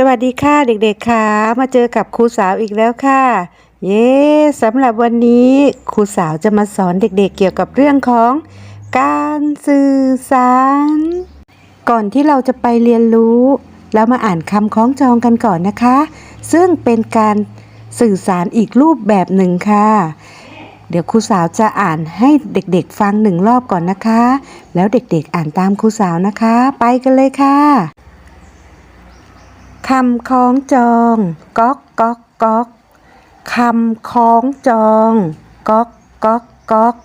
สวัสดีค่ะเด็กๆค่ะมาเจอกับครูสาวอีกแล้วค่ะ เย้สำหรับวันนี้ครูสาวจะมาสอนเด็กๆเกี่ยวกับเรื่องของการสื่อสาร ก่อนที่เราจะไปเรียนรู้เรามาอ่านคำคล้องจองกันก่อนนะคะ ซึ่งเป็นการสื่อสารอีกรูปแบบหนึ่งค่ะ เดี๋ยวครูสาวจะอ่านให้เด็กๆฟังหนึ่งรอบก่อนนะคะ แล้วเด็กๆอ่านตามครูสาวนะคะ ไปกันเลยค่ะ คำคล้องจองก๊อกก๊อกก๊อกคำคล้องจองก๊อกก๊อกก๊อก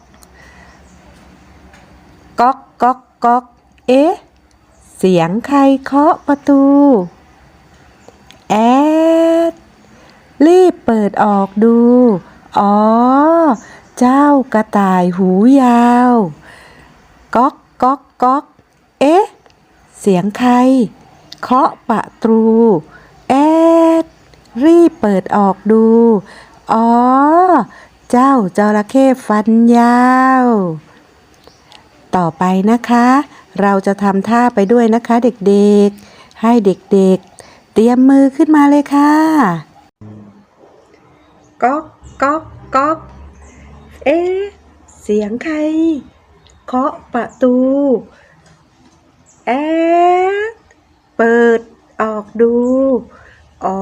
ก๊อกก๊อกก๊อกเอ๊ะ เสียงใครเคาะประตู แอด รีบเปิดออกดู อ๋อ เจ้ากระต่ายหูยาวก๊อกก๊อกก๊อกเอ๊ะ เสียงใคร เคาะประตู แอด รีบเปิดออกดู อ๋อ เจ้าจระเข้ฟันยาว ต่อไปนะคะ เราจะทำท่าไปด้วยนะคะเด็กๆ ให้เด็กๆ เตรียมมือขึ้นมาเลยค่ะก๊อกก๊อกก๊อกเอ๊เสียงใคร เคาะประตู แอด เปิดออกดู อ๋อ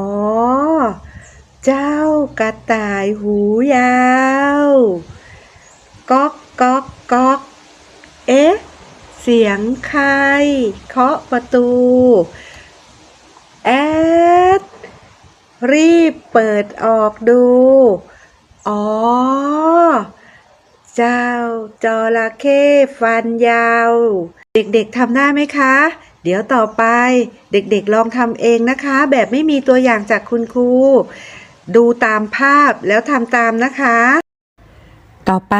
เจ้ากระต่ายหูยาวก๊อกก๊อกก๊อก เอ๊ะ เสียงใคร เคาะประตู แอด รีบเปิดออกดู อ๋อ เจ้าจระเข้ฟันยาว เด็กๆทำได้ไหมคะ เดี๋ยวต่อไปเด็กๆลองทำเองนะคะ แบบไม่มีตัวอย่างจากคุณครู ดูตามภาพแล้วทำตามนะคะ ต่อไป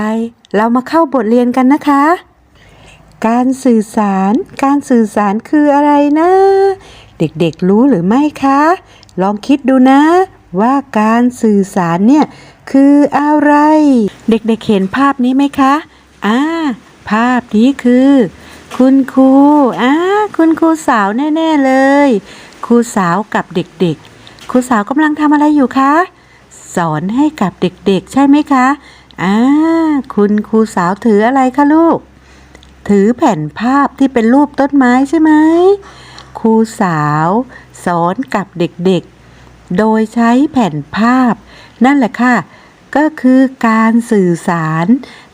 เรามาเข้าบทเรียนกันนะคะ การสื่อสาร การสื่อสารคืออะไรนะ เด็กๆรู้หรือไม่คะ ลองคิดดูนะ ว่าการสื่อสารเนี่ยคืออะไร เด็กๆเห็นภาพนี้ไหมคะอ่าภาพนี้คือ คุณครูอ่า คุณครูสาวแน่ ๆ เลย ครูสาวกับเด็กๆ ครูสาวกำลังทำอะไรอยู่คะ สอนให้กับเด็กๆ ใช่ไหมคะอ่าคุณครูสาวถืออะไรคะลูก ถือแผ่นภาพที่เป็นรูปต้นไม้ใช่ไหมครูสาว สอนกับเด็กๆ โดยใช้แผ่นภาพ นั่นแหละค่ะ ก็คือการสื่อสาร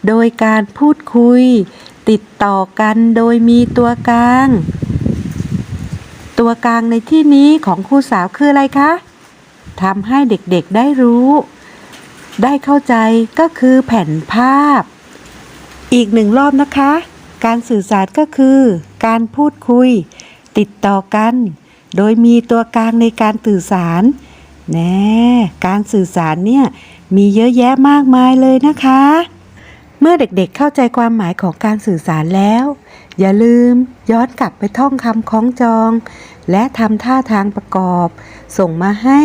โดยการพูดคุย ติดต่อกันโดยมีตัวกลาง ตัวกลางในที่นี้ของครูสาวคืออะไรคะทำให้เด็กๆได้รู้ ได้เข้าใจก็คือแผ่นภาพ อีกหนึ่งรอบนะคะ การสื่อสารก็คือ การพูดคุย ติดต่อกัน โดยมีตัวกลางในการสื่อสารแน่การสื่อสารเนี่ยมีเยอะแยะมากมายเลยนะคะ เมื่อเด็กๆเข้าใจความหมายของการสื่อสารแล้ว อย่าลืมย้อนกลับไปท่องคำคล้องจอง และทำท่าทางประกอบ ส่งมาให้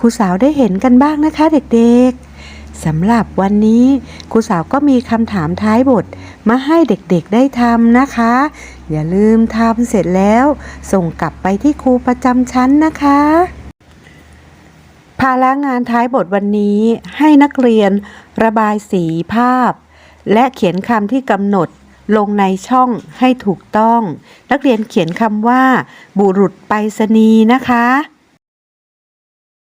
ครูสาวได้เห็นกันบ้างนะคะเด็กๆสำหรับวันนี้ครูสาวก็มีคำถามท้ายบท มาให้เด็กๆได้ทำนะคะ อย่าลืมทำเสร็จแล้ว ส่งกลับไปที่ครูประจำชั้นนะคะภาระงานท้ายบทวันนี้ให้นักเรียนระบายสีภาพ และเขียนคำที่กำหนดลงในช่องให้ถูกต้อง นักเรียนเขียนคำว่า บุรุษไปรษณีย์นะคะ